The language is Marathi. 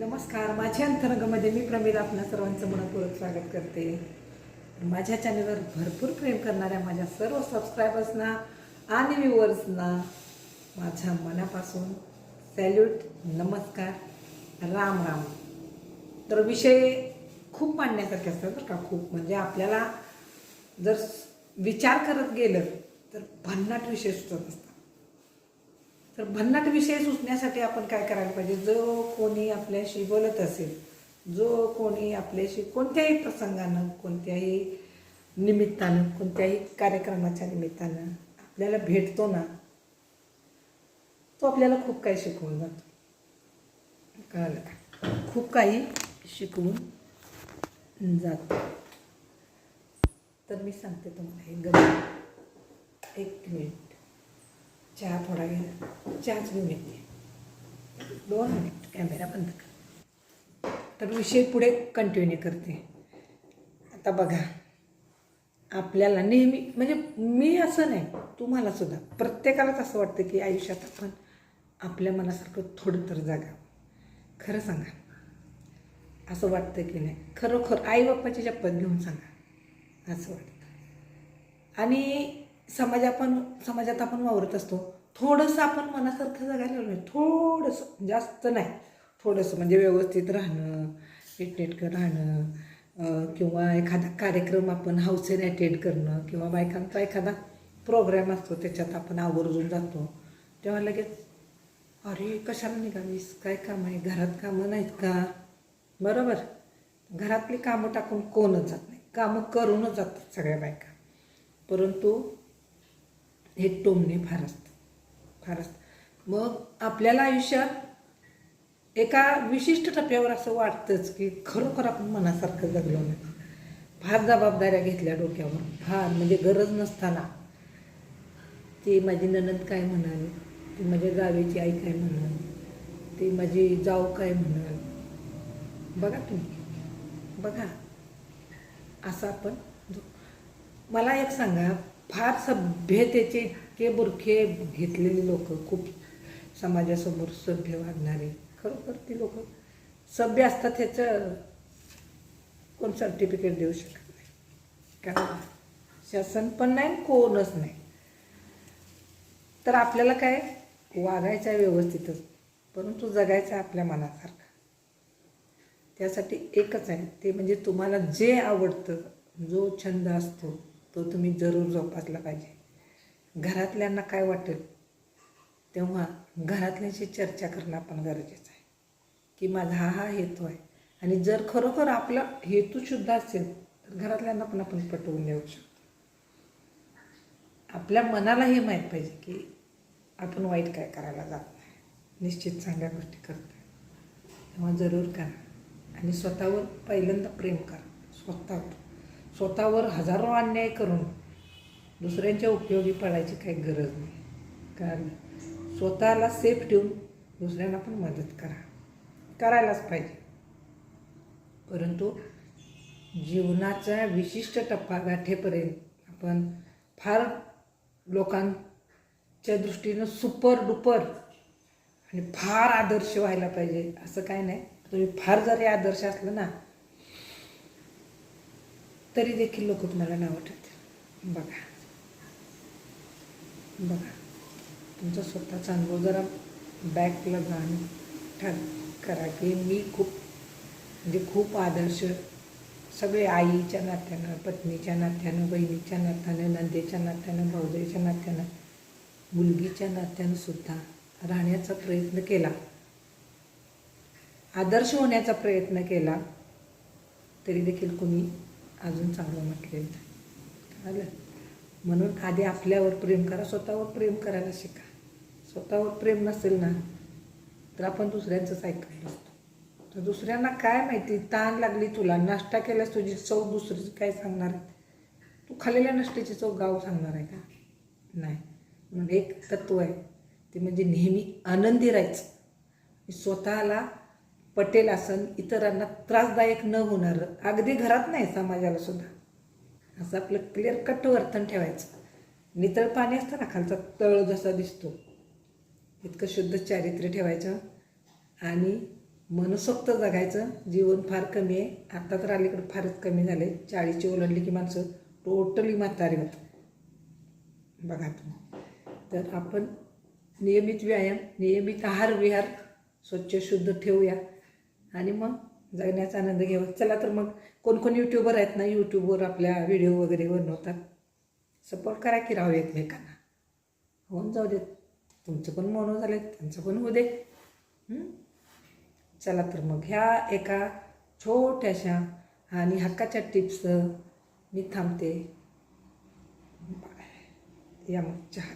नमस्कार. माझ्या अंतरंगामध्ये मी प्रमिला आपल्या सर्वांचं मनपूर्वक स्वागत करते. माझ्या चॅनलवर भरपूर प्रेम करणाऱ्या माझ्या सर्व सबस्क्रायबर्सना आणि व्ह्युअर्सना माझ्या मनापासून सॅल्यूट नमस्कार राम राम. तर विषय खूप मांडण्यासारखे असतात बरं का खूप. म्हणजे आपल्याला जर विचार करत गेलं तर भन्नाट विषय सुचत असतात. तर भन्नाट विषय सुचण्यासाठी आपण काय करायला पाहिजे? जो कोणी आपल्याशी बोलत असेल जो कोणी आपल्याशी कोणत्याही प्रसंगानं कोणत्याही निमित्तानं कोणत्याही कार्यक्रमाच्या निमित्तानं आपल्याला भेटतो ना तो आपल्याला खूप काही शिकवून जातो. कळलं का? खूप काही शिकवून जातो. तर मी सांगते तुम्हाला हे गणित एक मिनिट. चहा थोडा घे. चहाच घेऊन येते दोन मिनिट. कॅमेरा बंद कर. तर विषय पुढे कंटिन्यू करते. आता बघा. आपल्याला नेहमी म्हणजे मी असं नाही तुम्हाला सुद्धा. प्रत्येकालाच असं वाटतं की आयुष्यात आपण आपल्या मनासारखं थोडं तर जागा. खरं सांगा. असं वाटतं की नाही. खरोखर आई बाप्पाची शपथ घेऊन सांगा. असं वाटतं. आणि समाज आपण समाजात आपण वावरत असतो. थोडंसं आपण मनासारखं जगायला लागलो थोडंसं जास्त नाही. थोडंसं म्हणजे व्यवस्थित राहणं नीटनेटकं राहणं किंवा एखादा कार्यक्रम आपण हौसेने अटेंड करणं किंवा बायकांचा एखादा प्रोग्राम असतो त्याच्यात आपण आवर्जून जातो. तेव्हा लगेच अरे कशाला निघालीस? काय काम आहे? घरात कामं नाहीत का? बरोबर? घरातली कामं टाकून कोणच जात नाही. कामं करूनच जातात सगळ्या बायका. परंतु हे टोमणे फार असतं फार असतं मग आपल्याला आयुष्यात एका विशिष्ट टप्प्यावर असं वाटतंच की खरोखर आपण मनासारखं जगलो नाही. फार जबाबदाऱ्या घेतल्या डोक्यावर फार म्हणजे गरज नसताना. ती माझी ननद काय म्हणाल ती माझ्या गावीची आई काय म्हणाल ती माझी जाऊ काय म्हणाल. बघा तुम्ही बघा. असं आपण मला एक सांगा फार सभ्यतेचे इतके बुरखे घेतलेले लोक खूप समाजासमोर सभ्य वागणारे. खरोखर ती लोक सभ्य असतात ह्याचं कोण सर्टिफिकेट देऊ शकत नाही. कारण शासन पण नाही कोणच नाही. तर आपल्याला काय? वागायचं आहे व्यवस्थितच परंतु जगायचं आपल्या मनासारखं. त्यासाठी एकच आहे ते म्हणजे तुम्हाला जे आवडतं जो छंद असतो तो तुम्ही जरूर जोपासला पाहिजे. घरातल्यांना काय वाटेल? तेव्हा घरातल्यांशी चर्चा करणं आपण गरजेचं आहे. की माझा हा हा हेतू आहे. आणि जर खरोखर आपला हेतूसुद्धा असेल तर घरातल्यांना पण आपण पटवून देऊ शकतो. आपल्या मनाला हे माहीत पाहिजे की आपण वाईट काय करायला जात नाही. निश्चित चांगल्या गोष्टी करतो तेव्हा जरूर करा. आणि स्वतःवर पहिल्यांदा प्रेम करा. स्वतःवर. स्वतःवर हजारो अन्याय करून दुसऱ्यांच्या उपयोगी पडायची काही गरज नाही. कारण स्वतःला सेफ ठेवून दुसऱ्यांना पण मदत करा. करायलाच पाहिजे. परंतु जीवनाचा विशिष्ट टप्पा गाठेपर्यंत आपण फार लोकांच्या दृष्टीनं सुपर डुपर आणि फार आदर्श व्हायला पाहिजे असं काय नाही. तुम्ही फार जरी आदर्श असलं ना तरी देखील लोक तुम्हाला नावं ठेवतील. बघा. बघा. तुमचा स्वतःचा अनुभव जरा बॅकला जाण ठर करा की मी खूप म्हणजे खूप आदर्श सगळे आईच्या नात्यानं पत्नीच्या नात्यानं बहिणीच्या नात्यानं नंदेच्या नात्यानं भाऊजाईच्या नात्यानं मुलगीच्या नात्यानं सुद्धा राहण्याचा प्रयत्न केला. आदर्श होण्याचा प्रयत्न केला तरी देखील कोणी अजून चांगलं म्हटलेलं नाही. कळलं म्हणून आधी आपल्यावर प्रेम करा स्वतःवर प्रेम करायला शिका. स्वतःवर प्रेम नसेल ना तर आपण दुसऱ्यांचंच ऐकत असतो. तर दुसऱ्यांना काय माहिती ताण लागली तुला नाश्ता केल्यास तुझी चव दुसरी काय सांगणार आहे? तू खाल्लेल्या नाश्त्याची चव गाव सांगणार आहे का? नाही. म्हणून एक तत्व आहे ते म्हणजे नेहमी आनंदी राहायचं. स्वतःला पटेल आसन इतरांना त्रासदायक न होणारं अगदी घरात नाही समाजाला सुद्धा. असं आपलं क्लिअर कट वर्तन ठेवायचं. नितळ पाणी असतं ना खालचा तळ जसा दिसतो इतकं शुद्ध चारित्र्य ठेवायचं आणि मनसोक्त जगायचं. जीवन फार कमी आहे. आता तर अलीकडे फारच कमी झाले चाळीची ओलांडली की माणसं टोटली म्हातारी होत बघा तुम्ही. तर आपण नियमित व्यायाम नियमित आहार विहार स्वच्छ शुद्ध ठेवूया. आणि मग जगण्याचा आनंद घ्यावा. चला तर मग कोण कोण यूट्यूबर आहेत ना यूट्यूबवर आपल्या व्हिडिओ वगैरे बनवतात. सपोर्ट करा की राहू एकमेकांना. होऊन जाऊ देत. तुमचं पण मोनो झाले त्यांचं पण होऊ दे. चला तर मग ह्या एका छोट्याशा आणि हक्काच्या टिप्स मी थांबते. या मग चहा